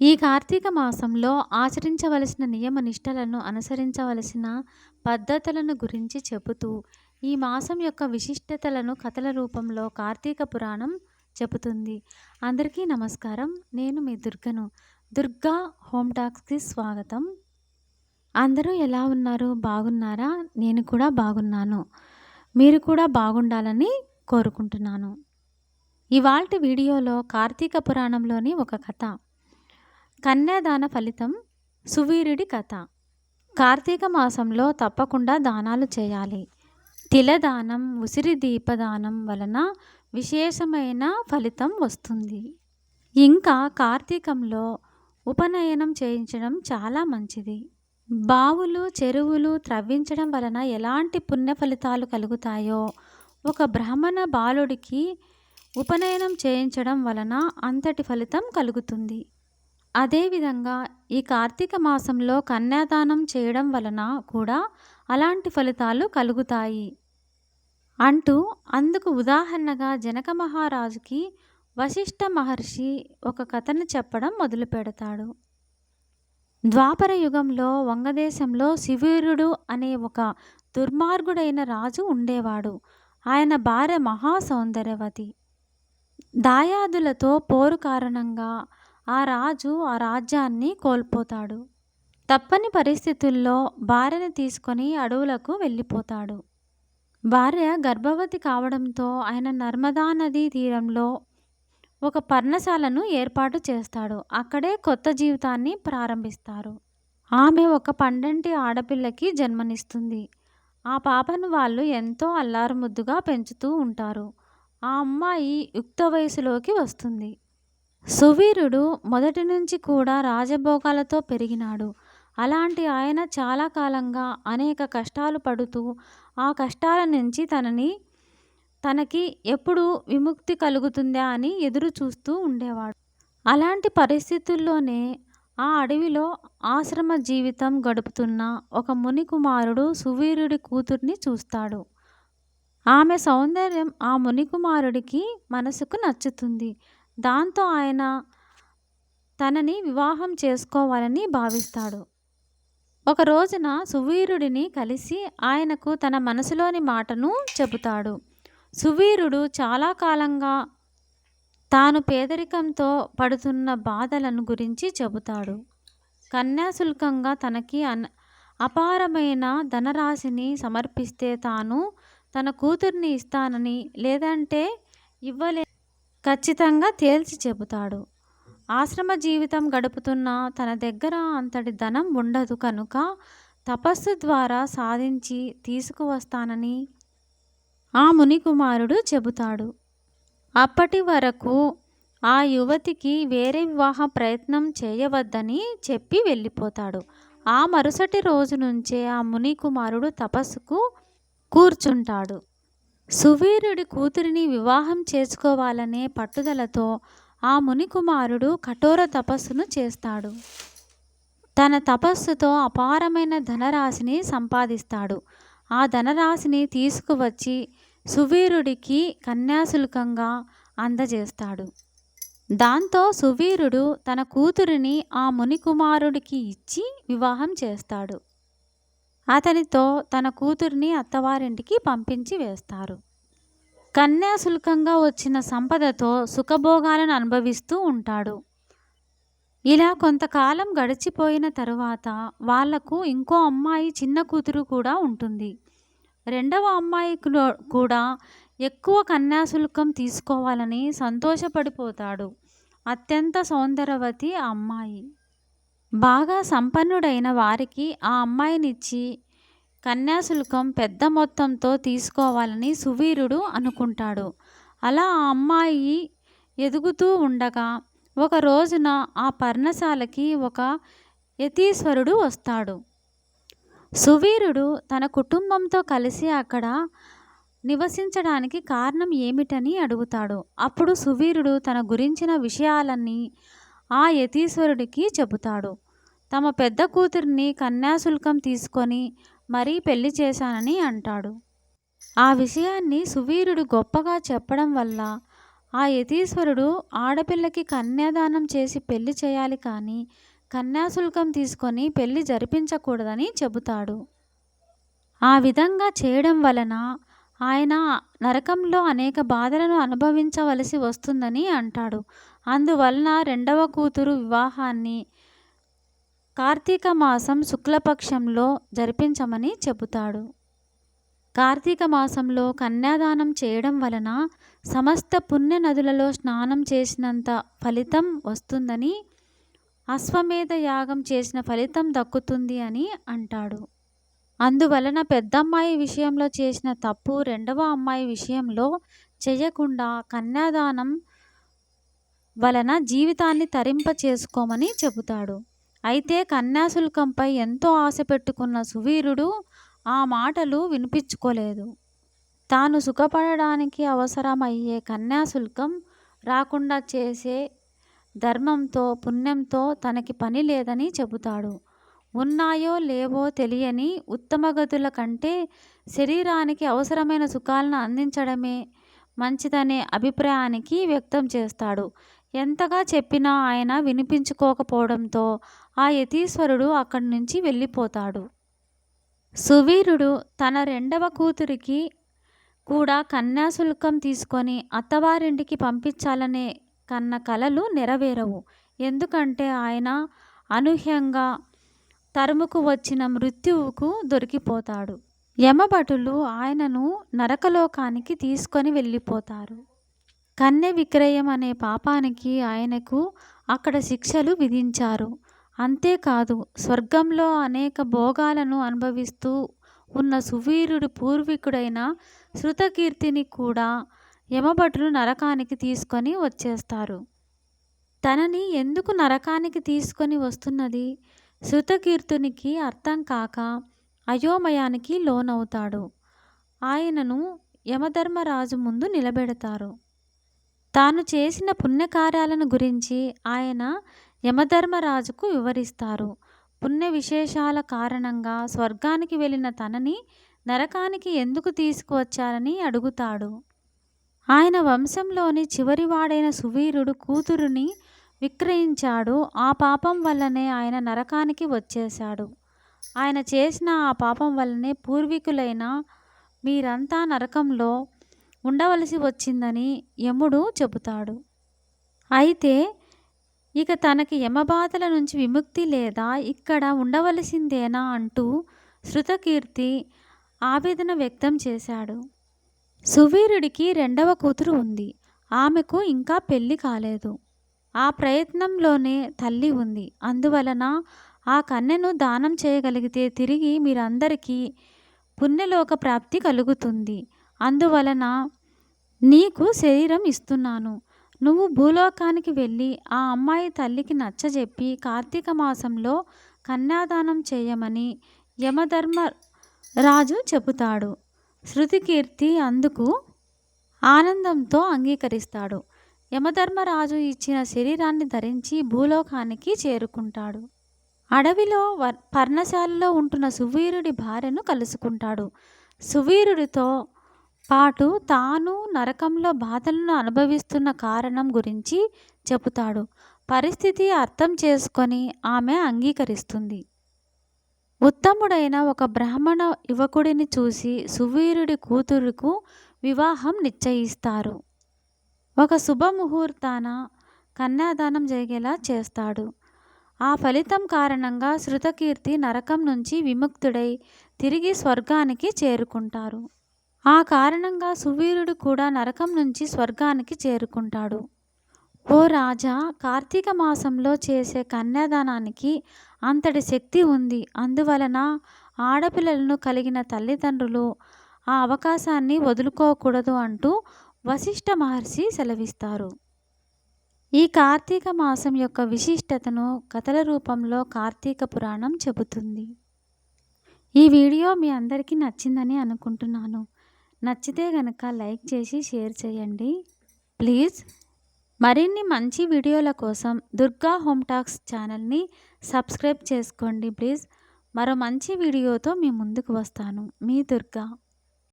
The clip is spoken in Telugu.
ఈ కార్తీక మాసంలో ఆచరించవలసిన నియమ నిష్టలను అనుసరించవలసిన పద్ధతులను గురించి చెబుతూ ఈ మాసం యొక్క విశిష్టతలను కథల రూపంలో కార్తీక పురాణం చెబుతుంది. అందరికీ నమస్కారం. నేను మీ దుర్గను. దుర్గా హోమ్ టాక్స్కి స్వాగతం. అందరూ ఎలా ఉన్నారు? బాగున్నారా? నేను కూడా బాగున్నాను. మీరు కూడా బాగుండాలని కోరుకుంటున్నాను. ఇవాల్టి వీడియోలో కార్తీక పురాణంలోని ఒక కథ. కన్యాదాన ఫలితం సువీరుడి కథ. కార్తీక మాసంలో తప్పకుండా దానాలు చేయాలి. తిలదానం ఉసిరి దీపదానం వలన విశేషమైన ఫలితం వస్తుంది. ఇంకా కార్తీకంలో ఉపనయనం చేయించడం చాలా మంచిది. బావులు చెరువులు త్రవ్వించడం వలన ఎలాంటి పుణ్య ఫలితాలు కలుగుతాయో ఒక బ్రాహ్మణ బాలుడికి ఉపనయనం చేయించడం వలన అంతటి ఫలితం కలుగుతుంది. అదేవిధంగా ఈ కార్తీక మాసంలో కన్యాదానం చేయడం వలన కూడా అలాంటి ఫలితాలు కలుగుతాయి. అంటూ అందుకు ఉదాహరణగా జనక మహారాజుకి వశిష్ఠ మహర్షి ఒక కథను చెప్పడం మొదలు పెడతాడు. ద్వాపర యుగంలో వంగదేశంలో శివీరుడు అనే ఒక దుర్మార్గుడైన రాజు ఉండేవాడు. ఆయన భార్య మహా సౌందర్యవతి. దాయాదులతో పోరు కారణంగా ఆ రాజు ఆ రాజ్యాన్ని కోల్పోతాడు. తప్పని పరిస్థితుల్లో భార్యను తీసుకొని అడవులకు వెళ్ళిపోతాడు. భార్య గర్భవతి కావడంతో ఆయన నర్మదా నదీ తీరంలో ఒక పర్ణశాలను ఏర్పాటు చేస్తాడు. అక్కడే కొత్త జీవితాన్ని ప్రారంభిస్తారు. ఆమె ఒక పండంటి ఆడపిల్లకి జన్మనిస్తుంది. ఆ పాపను వాళ్ళు ఎంతో అల్లారుముద్దుగా పెంచుతూ ఉంటారు. ఆ అమ్మాయి యుక్త వయసులోకి వస్తుంది. సువీరుడు మొదటి నుంచి కూడా రాజభోగాలతో పెరిగినాడు. అలాంటి ఆయన చాలా కాలంగా అనేక కష్టాలు పడుతూ ఆ కష్టాల నుంచి తనని తనకి ఎప్పుడు విముక్తి కలుగుతుందా అని ఎదురు చూస్తూ ఉండేవాడు. అలాంటి పరిస్థితుల్లోనే ఆ అడవిలో ఆశ్రమ జీవితం గడుపుతున్న ఒక ముని కుమారుడు సువీరుడి కూతుర్ని చూస్తాడు. ఆమె సౌందర్యం ఆ ముని కుమారుడికి మనసుకు నచ్చుతుంది. దాంతో ఆయన తనని వివాహం చేసుకోవాలని భావిస్తాడు. ఒక రోజున సువీరుడిని కలిసి ఆయనకు తన మనసులోని మాటను చెబుతాడు. సువీరుడు చాలా కాలంగా తాను పేదరికంతో పడుతున్న బాధలను గురించి చెబుతాడు. కన్యాశుల్కంగా తనకి అన్ అపారమైన ధనరాశిని సమర్పిస్తే తాను తన కూతుర్ని ఇస్తానని లేదంటే ఇవ్వలే ఖచ్చితంగా తేల్చి చెబుతాడు. ఆశ్రమ జీవితం గడుపుతున్న తన దగ్గర అంతటి ధనం ఉండదు కనుక తపస్సు ద్వారా సాధించి తీసుకువస్తానని ఆ మునికుమారుడు చెబుతాడు. అప్పటి వరకు ఆ యువతికి వేరే వివాహ ప్రయత్నం చేయవద్దని చెప్పి వెళ్ళిపోతాడు. ఆ మరుసటి రోజు నుంచే ఆ మునికుమారుడు తపస్సుకు కూర్చుంటాడు. సువీరుడి కూతురిని వివాహం చేసుకోవాలనే పట్టుదలతో ఆ మునికుమారుడు కఠోర తపస్సును చేస్తాడు. తన తపస్సుతో అపారమైన ధనరాశిని సంపాదిస్తాడు. ఆ ధనరాశిని తీసుకువచ్చి సువీరుడికి కన్యాశుల్కంగా అందజేస్తాడు. దాంతో సువీరుడు తన కూతురిని ఆ మునికుమారుడికి ఇచ్చి వివాహం చేస్తాడు. అతనితో తన కూతురిని అత్తవారింటికి పంపించి వేస్తారు. కన్యాశుల్కంగా వచ్చిన సంపదతో సుఖభోగాలను అనుభవిస్తూ ఉంటాడు. ఇలా కొంతకాలం గడిచిపోయిన తరువాత వాళ్ళకు ఇంకో అమ్మాయి చిన్న కూతురు కూడా ఉంటుంది. రెండవ అమ్మాయి కూడా ఎక్కువ కన్యాశుల్కం తీసుకోవాలని సంతోషపడిపోతాడు. అత్యంత సౌందర్యవతి అమ్మాయి. బాగా సంపన్నుడైన వారికి ఆ అమ్మాయినిచ్చి కన్యాశుల్కం పెద్ద మొత్తంతో తీసుకోవాలని సువీరుడు అనుకుంటాడు. అలా ఆ అమ్మాయి ఎదుగుతూ ఉండగా ఒక రోజున ఆ పర్ణశాలకి ఒక యతీశ్వరుడు వస్తాడు. సువీరుడు తన కుటుంబంతో కలిసి అక్కడ నివసించడానికి కారణం ఏమిటని అడుగుతాడు. అప్పుడు సువీరుడు తన గురించిన విషయాలన్నీ ఆ యతీశ్వరుడికి చెబుతాడు. తమ పెద్ద కూతురిని కన్యాశుల్కం తీసుకొని మరీ పెళ్ళి చేశానని అంటాడు. ఆ విషయాన్ని సువీరుడు గొప్పగా చెప్పడం వల్ల ఆ యతీశ్వరుడు ఆడపిల్లకి కన్యాదానం చేసి పెళ్ళి చేయాలి కానీ కన్యాశుల్కం తీసుకొని పెళ్ళి జరిపించకూడదని చెబుతాడు. ఆ విధంగా చేయడం వలన ఆయన నరకంలో అనేక బాధలను అనుభవించవలసి వస్తుందని అంటాడు. అందువలన రెండవ కూతురు వివాహాన్ని కార్తీక మాసం శుక్లపక్షంలో జరిపించమని చెబుతాడు. కార్తీక మాసంలో కన్యాదానం చేయడం వలన సమస్త పుణ్య నదులలో స్నానం చేసినంత ఫలితం వస్తుందని అశ్వమేధ యాగం చేసిన ఫలితం దక్కుతుంది అని అంటాడు. అందువలన పెద్దమ్మాయి విషయంలో చేసిన తప్పు రెండవ అమ్మాయి విషయంలో చేయకుండా కన్యాదానం వలన జీవితాన్ని తరింప చేసుకోమని చెబుతాడు. అయితే కన్యాశుల్కంపై ఎంతో ఆశ పెట్టుకున్న సువీరుడు ఆ మాటలు వినిపించుకోలేదు. తాను సుఖపడడానికి అవసరమయ్యే కన్యాశుల్కం రాకుండా చేసే ధర్మంతో పుణ్యంతో తనకి పని లేదని చెబుతాడు. ఉన్నాయో లేవో తెలియని ఉత్తమగతుల కంటే శరీరానికి అవసరమైన సుఖాలను అందించడమే మంచిదనే అభిప్రాయానికి వ్యక్తం చేస్తాడు. ఎంతగా చెప్పినా ఆయన వినిపించుకోకపోవడంతో ఆ యతీశ్వరుడు అక్కడి నుంచి వెళ్ళిపోతాడు. సువీరుడు తన రెండవ కూతురికి కూడా కన్యాశుల్కం తీసుకొని అత్తవారింటికి పంపించాలనే కన్న కలలు నెరవేరవు. ఎందుకంటే ఆయన అనూహ్యంగా తరుముకు వచ్చిన మృత్యువుకు దొరికిపోతాడు. యమభటులు ఆయనను నరకలోకానికి తీసుకొని వెళ్ళిపోతారు. కన్య విక్రయం అనే పాపానికి ఆయనకు అక్కడ శిక్షలు విధించారు. అంతేకాదు స్వర్గంలో అనేక భోగాలను అనుభవిస్తూ ఉన్న సువీరుడి పూర్వీకుడైన శృతకీర్తిని కూడా యమభటులు నరకానికి తీసుకొని వచ్చేస్తారు. తనని ఎందుకు నరకానికి తీసుకొని వస్తున్నది? శృతకీర్తునికి అర్థం కాక అయోమయానికి లోనవుతాడు. ఆయనను యమధర్మరాజు ముందు నిలబెడతారు. తాను చేసిన పుణ్యకార్యాలను గురించి ఆయన యమధర్మరాజుకు వివరిస్తారు. పుణ్య విశేషాల కారణంగా స్వర్గానికి వెళ్ళిన తనని నరకానికి ఎందుకు తీసుకువచ్చారని అడుగుతాడు. ఆయన వంశంలోని చివరివాడైన సువీరుడు కూతురుని విక్రయించాడు. ఆ పాపం వల్లనే ఆయన నరకానికి వచ్చేశాడు. ఆయన చేసిన ఆ పాపం వల్లనే పూర్వీకులైన మీరంతా నరకంలో ఉండవలసి వచ్చిందని యముడు చెబుతాడు. అయితే ఇక తనకి యమబాధల నుంచి విముక్తి లేదా ఇక్కడ ఉండవలసిందేనా అంటూ శృతకీర్తి ఆవేదన వ్యక్తం చేశాడు. సువీరుడికి రెండవ కూతురు ఉంది. ఆమెకు ఇంకా పెళ్ళి కాలేదు. ఆ ప్రయత్నంలోనే తల్లి ఉంది. అందువలన ఆ కన్నెను దానం చేయగలిగితే తిరిగి మీరందరికీ పుణ్యలోక ప్రాప్తి కలుగుతుంది. అందువలన నీకు శరీరం ఇస్తున్నాను. నువ్వు భూలోకానికి వెళ్ళి ఆ అమ్మాయి తల్లికి నచ్చజెప్పి కార్తీక మాసంలో కన్యాదానం చేయమని యమధర్మ రాజు చెబుతాడు. శృతికీర్తి అందుకు ఆనందంతో అంగీకరిస్తాడు. యమధర్మరాజు ఇచ్చిన శరీరాన్ని ధరించి భూలోకానికి చేరుకుంటాడు. అడవిలో వర్ పర్ణశాలలో ఉంటున్న సువీరుడి భార్యను కలుసుకుంటాడు. సువీరుడితో పాటు తాను నరకంలో బాధలను అనుభవిస్తున్న కారణం గురించి చెబుతాడు. పరిస్థితి అర్థం చేసుకొని ఆమె అంగీకరిస్తుంది. ఉత్తముడైన ఒక బ్రాహ్మణ యువకుడిని చూసి సువీరుడి కూతురుకు వివాహం నిశ్చయిస్తారు. ఒక శుభముహూర్తాన కన్యాదానం జరిగేలా చేస్తాడు. ఆ ఫలితం కారణంగా శృతకీర్తి నరకం నుంచి విముక్తుడై తిరిగి స్వర్గానికి చేరుకుంటారు. ఆ కారణంగా సువీరుడు కూడా నరకం నుంచి స్వర్గానికి చేరుకుంటాడు. ఓ రాజా కార్తీక మాసంలో చేసే కన్యాదానానికి అంతటి శక్తి ఉంది. అందువలన ఆడపిల్లలను కలిగిన తల్లిదండ్రులు ఆ అవకాశాన్ని వదులుకోకూడదు అంటూ వశిష్ఠ మహర్షి సెలవిస్తారు. ఈ కార్తీక మాసం యొక్క విశిష్టతను కథల రూపంలో కార్తీక పురాణం చెబుతుంది. ఈ వీడియో మీ అందరికీ నచ్చిందని అనుకుంటున్నాను. నచ్చితే గనక లైక్ చేసి షేర్ చేయండి. ప్లీజ్. మరిన్ని మంచి వీడియోల కోసం దుర్గా హోమ్ టాక్స్ ఛానల్ని సబ్స్క్రైబ్ చేసుకోండి ప్లీజ్. మరో మంచి వీడియోతో మీ ముందుకు వస్తాను. మీ దుర్గా.